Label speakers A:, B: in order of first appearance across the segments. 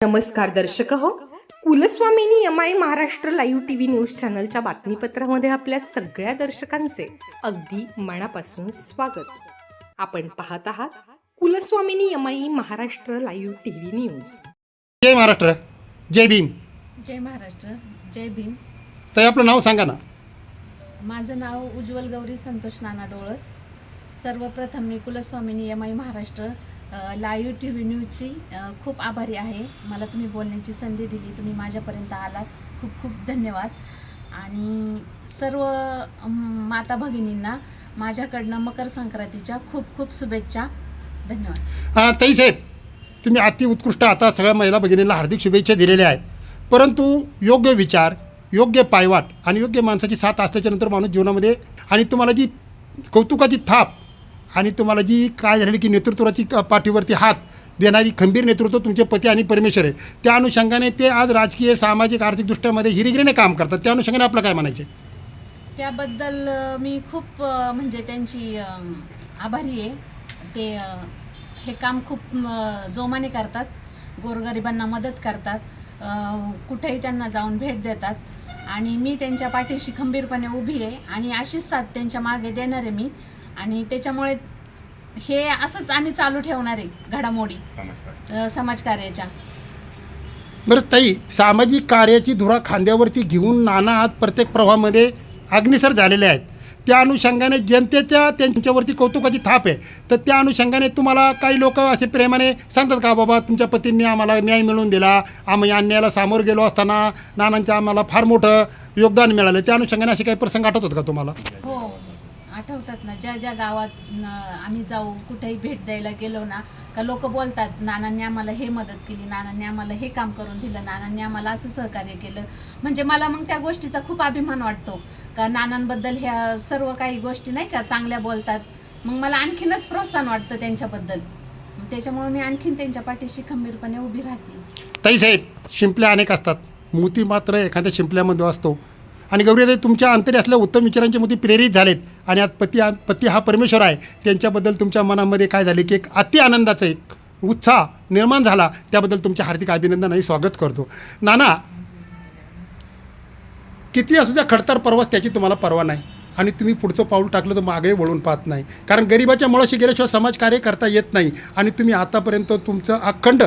A: नमस्कार दर्शक हो. Kulswamini M I Maharashtra live T V news चॅनलच्या बातमीपत्रामध्ये आपल्या सगळ्या दर्शकांचे अगदी मनापासून स्वागत. आपण पाहत आहात Kulswamini M I Maharashtra live T V news.
B: Jai Maharashtra Jai Bhim.
C: Jai Maharashtra Jai Bhim.
B: तर आपलं नाव सांगा ना.
C: माझं नाव उज्ज्वल गौरी संतोष नाना डोळस. सर्वप्रथम मी Kulswamini M I Maharashtra live T V न्यूजची खूप आभारी आहे. मला तुम्ही बोलण्याची संधी दिली. तुम्ही माझ्यापर्यंत आलात. खूप खूप धन्यवाद. आणि सर्व माता भगिनींना माझ्याकडनं मकर संक्रांतीच्या खूप खूप शुभेच्छा. धन्यवाद.
B: ताई साहेब तुम्ही अति उत्कृष्ट आता सगळ्या महिला भगिनींना हार्दिक शुभेच्छा दिलेल्या आहेत. परंतु योग्य विचार योग्य पायवाट आणि योग्य माणसाची साथ असल्याच्यानंतर माणूस जीवनामध्ये आणि तुम्हाला जी कौतुकाची थाप आणि तुम्हाला जी काय झालेली की नेतृत्वाची पाठीवरती हात देणारी खंबीर नेतृत्व तुमचे पती आणि परमेश्वर आहे. त्या अनुषंगाने ते आज राजकीय सामाजिक आर्थिकदृष्ट्यामध्ये हिरिगिरीने काम करतात. त्या अनुषंगाने आपलं काय म्हणायचं आहे?
C: त्याबद्दल मी खूप म्हणजे त्यांची आभारी आहे. ते हे काम खूप जोमाने करतात. गोरगरिबांना मदत करतात. कुठेही त्यांना जाऊन भेट देतात. आणि मी त्यांच्या पाठीशी खंबीरपणे उभी आहे. आणि अशीच साथ त्यांच्या मागे देणार आहे मी. आणि त्याच्यामुळे हे असंच आम्ही चालू ठेवणार आहे घडामोडी समाजकार्याच्या.
B: बरं ताई सामाजिक कार्याची धुरा खांद्यावरती घेऊन नाना आज प्रत्येक प्रवाहामध्ये अग्निसर झालेले आहेत. त्या अनुषंगाने जनतेच्या त्यांच्यावरती कौतुकाची थाप आहे. तर त्या अनुषंगाने तुम्हाला काही लोक असे प्रेमाने सांगतात का बाबा तुमच्या पतींनी आम्हाला न्याय मिळवून दिला. आम्ही अन्यायाला सामोरं गेलो असताना नानांचं आम्हाला फार मोठं योगदान मिळालं. त्या अनुषंगाने असे काही प्रसंग आठवतात का तुम्हाला?
C: हो. आठवतात ना ज्या ज्या गावात आम्ही जाऊ कुठेही भेट द्यायला गेलो ना का लोक बोलतात नानांनी आम्हाला हे मदत केली नानांनी आम्हाला हे काम करून दिलं नानांनी आम्हाला असं सहकार्य केलं. म्हणजे मला मग त्या गोष्टीचा खूप अभिमान वाटतो का नानांबद्दल ह्या सर्व काही गोष्टी नाही का चांगल्या बोलतात. मग मला आणखीनच प्रोत्साहन वाटतं त्यांच्याबद्दल. त्याच्यामुळे मी आणखीन त्यांच्या पाठीशी खंबीरपणे उभी राहते.
B: ताई साहेब शिंपल्या अनेक असतात. मोती मात्र एखाद्या शिंपल्यामध्ये असतो. आणि गौरीताई तुमच्या अंतरी असल्या उत्तम विचारांच्या मध्ये प्रेरित झालेत. आणि आज पती पती हा परमेश्वर आहे. त्यांच्याबद्दल तुमच्या मनामध्ये काय झाले की एक अति आनंदाचा एक उत्साह निर्माण झाला. त्याबद्दल तुमचे हार्दिक अभिनंदन आणि स्वागत करतो. नाना किती असू द्या खडतर प्रवास त्याची तुम्हाला परवा नाही. आणि तुम्ही पुढचं पाऊल टाकलं तर मागे वळून पाहत नाही. कारण गरिबाच्या मुळाशी गेल्याशिवाय समाजकार्य करता येत नाही. आणि तुम्ही आतापर्यंत तुमचं अखंड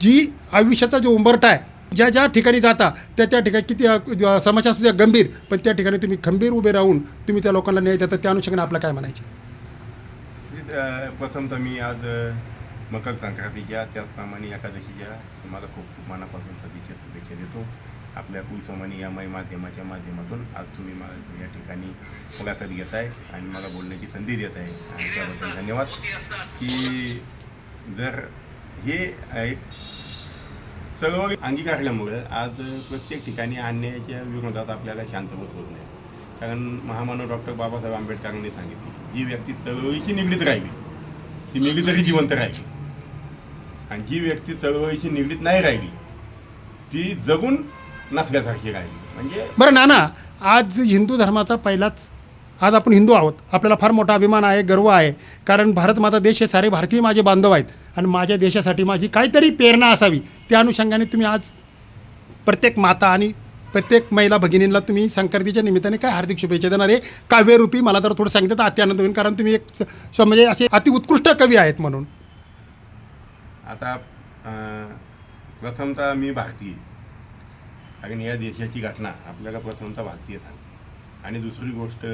B: जी आयुष्याचा जो उंबरटा आहे ज्या ज्या ठिकाणी जाता त्या त्या ठिकाणी किती ज- समस्या असू द्या गंभीर पण त्या ठिकाणी तुम्ही खंबीर उभे राहून तुम्ही त्या लोकांना न्याय देता त्या अनुषंगाने आपलं काय म्हणायचे?
D: प्रथमतः मी आज मकर संक्रांती घ्या त्याचप्रमाणे एकादशी घ्या. तुम्हाला खूप खूप मनापासून सदिच्छा शुभेच्छा देतो. आपल्या कुलसमानी या माध्यमाच्या माध्यमातून आज तुम्ही मला या ठिकाणी मुलाखत घेत आहे आणि मला बोलण्याची संधी देत आहे आणि त्याबद्दल धन्यवाद. की जर हे एक चळवळ अंगीकारल्यामुळे आज प्रत्येक ठिकाणी अन्यायाच्या विरोधात आपल्याला शांत बसवत नाही. कारण महामानव डॉक्टर बाबासाहेब आंबेडकरांनी सांगितले जी व्यक्ती चळवळीशी निगडीत राहिली ती निगडीत तरी जिवंत राहिली. आणि जी व्यक्ती चळवळीशी निगडीत नाही राहिली ती जगून नसल्यासारखी राहिली. म्हणजे
B: बरं नाना आज हिंदू धर्माचा पहिलाच आज आपण हिंदू आहोत. आपल्याला फार मोठा अभिमान आहे गर्व आहे. कारण भारत माझा देश हे सारे भारतीय माझे बांधव आहेत. आणि माझ्या देशासाठी माझी काहीतरी प्रेरणा असावी. त्या अनुषंगाने तुम्ही आज प्रत्येक माता आणि प्रत्येक महिला भगिनींना तुम्ही संक्रांतीच्या निमित्ताने काय हार्दिक शुभेच्छा देणार आहे? काव्यरूपी मला जर थोडं सांगितलं तर अति आनंद होईल कारण तुम्ही एक म्हणजे असे अतिउत्कृष्ट कवी आहेत म्हणून.
D: आता प्रथमतः मी भारतीय. कारण या देशाची घटना आपल्याला प्रथमतः भारतीय सांगते. आणि दुसरी गोष्ट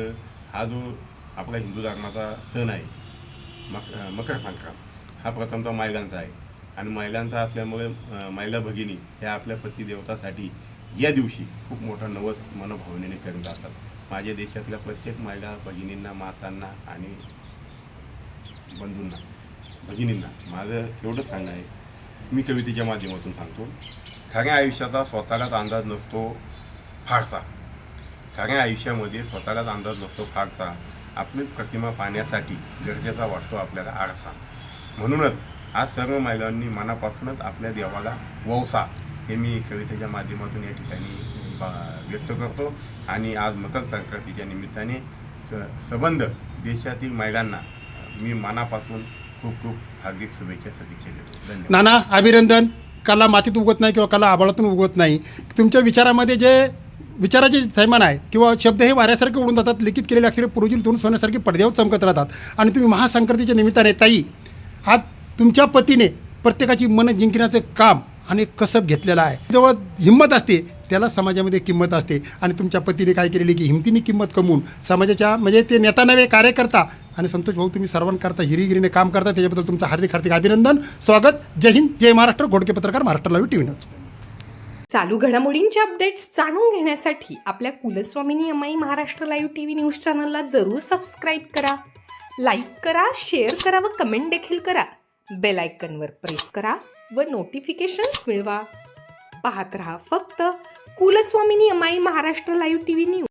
D: हा जो आपला हिंदू धर्माचा सण आहे मक मकर संक्रांत हा प्रथमतः मायगांचा आहे. आणि महिलांचा असल्यामुळे महिला भगिनी ह्या आपल्या पतिदेवतासाठी या दिवशी खूप मोठा नवस मनोभावनेने करून जातात माझ्या देशातल्या प्रत्येक महिला भगिनींना मातांना आणि बंधूंना भगिनींना माझं एवढंच सांगणं आहे. मी कवितेच्या माध्यमातून सांगतो. खऱ्या आयुष्याचा स्वतःलाच अंदाज नसतो फारसा. खऱ्या आयुष्यामध्ये स्वतःलाच अंदाज नसतो फारसा. आपलीच प्रतिमा पाहण्यासाठी गरजेचा वाटतो आपल्याला आरसा. म्हणूनच आज सर्व महिलांनी मनापासूनच आपल्या देवाला वौसा हे मी कवितेच्या माध्यमातून या ठिकाणी व्यक्त करतो. आणि आज मकर संक्रांतीच्या निमित्ताने स सबंध देशातील महिलांना मी मनापासून खूप खूप हार्दिक शुभेच्छा सदिच्छा देतो.
B: नाना अभिनंदन. कला मातीत उगवत नाही किंवा कला आबाळातून उगवत नाही. तुमच्या विचारामध्ये जे विचाराचे थैमान आहे किंवा शब्द हे वाऱ्यासारखे उडून जातात लिखित केलेले अक्षरे पुरोजील धुवून सोन्यासारखे पडद्यावर चमकत राहतात. आणि तुम्ही महासंक्रांतीच्या निमित्ताने ताई हात तुमच्या पतीने प्रत्येकाची मन जिंकण्याचं काम आणि कसब घेतलेलं आहे. जवळ हिंमत असते त्याला समाजामध्ये किंमत असते. आणि तुमच्या पतीने काय केलेली की हिमतीने किंमत कमवून समाजाच्या म्हणजे ते नेता नव्हे कार्यकर्ता आणि संतोष भाऊ तुम्ही सर्वांकरता हिरीगिरीने काम करता त्याच्याबद्दल तुमचं हार्दिक हार्दिक अभिनंदन. स्वागत. जय हिंद जय महाराष्ट्र. घोडके पत्रकार महाराष्ट्र लाईव्ह टी व्ही
A: चालू घडामोडींचे अपडेट्स जाणून घेण्यासाठी आपल्या Kulswamini M I Maharashtra live T V news चॅनलला जरूर सबस्क्राईब करा. लाईक करा शेअर करा व कमेंट देखील करा. बेल आयकनवर प्रेस करा व नोटिफिकेशन्स मिळवा. पाहत रहा फक्त Kulswamini M I Maharashtra live T V news.